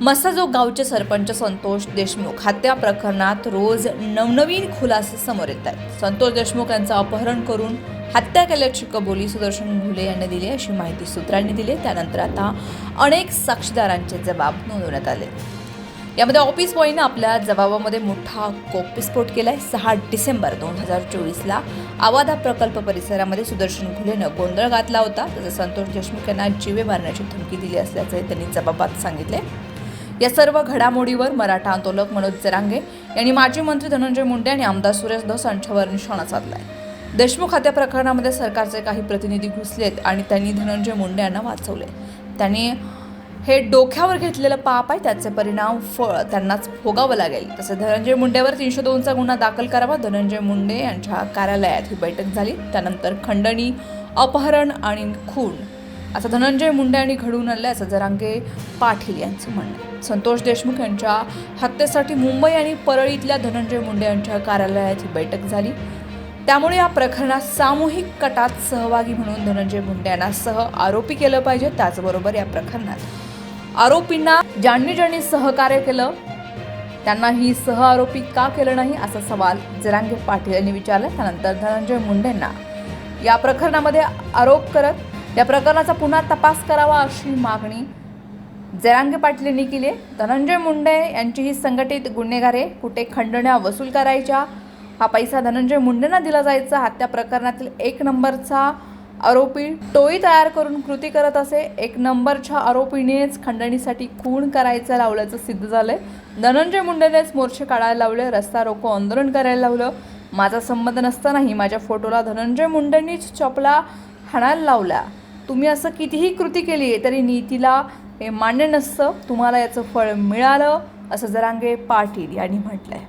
मसाजोग गावचे सरपंच संतोष देशमुख हत्या प्रकरणात रोज नवनवीन खुलासे समोर येत आहेत. संतोष देशमुख यांचं अपहरण करून हत्या केल्याची कबुली सुदर्शन घुले यांनी दिली अशी माहिती सूत्रांनी दिली त्यानंतर आता अनेक साक्षीदारांचे जबाब नोंदवण्यात आले. यामध्ये ऑफिस बॉयनं आपल्या जबाबामध्ये मोठा कोपस्फोट केलाय. सहा डिसेंबर दोन हजार चोवीसला आवादा प्रकल्प परिसरामध्ये सुदर्शन घुलेनं गोंधळ घातला होता. तसंच संतोष देशमुख यांना जीवे मारण्याची धमकी दिली असल्याचे त्यांनी जबाबात सांगितले या सर्व घडामोडीवर मराठा आंदोलक मनोज जरांगे यांनी माजी मंत्री धनंजय मुंडे आणि आमदार सुरेश धस यांच्यावर निशाणा साधलाय. देशमुख हत्या प्रकरणामध्ये सरकारचे काही प्रतिनिधी घुसलेत आणि त्यांनी धनंजय मुंडे यांना वाचवले त्यांनी हे डोक्यावर घेतलेलं पाप आहे त्याचे परिणाम फळ त्यांनाच भोगावं लागेल. तसे धनंजय मुंडेवर तीनशे दोनचा गुन्हा दाखल करावा धनंजय मुंडे यांच्या कार्यालयात ही बैठक झाली. त्यानंतर खंडणी अपहरण आणि खून असं धनंजय मुंडे यांनी घडवून आणलं असं जरांगे पाटील यांचं म्हणणं संतोष देशमुख यांच्या हत्येसाठी मुंबई आणि परळीतल्या धनंजय मुंडे यांच्या कार्यालयाची बैठक झाली. त्यामुळे या प्रकरणात सामूहिक कटात सहभागी म्हणून धनंजय मुंडे यांना सह आरोपी केलं पाहिजे त्याचबरोबर या प्रकरणात. आरोपींना ज्यांनी ज्यांनी सहकार्य केलं त्यांना ही सह आरोपी का केलं नाही असा सवाल जरांगे पाटील यांनी विचारला. त्यानंतर धनंजय मुंडेंना या प्रकरणामध्ये आरोप करत या प्रकरणाचा पुन्हा तपास करावा अशी मागणी जरांगे पाटील यांनी केली धनंजय मुंडे यांची ही संघटित गुन्हेगारे कुठे खंडण्या वसूल करायच्या? हा पैसा धनंजय मुंडेंना दिला जायचा. हत्या प्रकरणातील एक नंबरचा आरोपी टोळी तयार करून कृती करत असे. एक नंबरच्या आरोपीनेच खंडणीसाठी खून करायचं लावल्याचं सिद्ध झालंय. धनंजय मुंडेनेच मोर्चे काढायला लावले रस्ता रोको आंदोलन करायला लावलं. माझा संबंध नसतानाही माझ्या फोटोला धनंजय मुंडेंनीच चपला हाणायला लावला तुम्ही असं कितीही कृती केली तरी नीतीला हे मान्य नसतं. तुम्हाला याचं फळ मिळालं असं जरांगे पाटील यांनी म्हटलंय.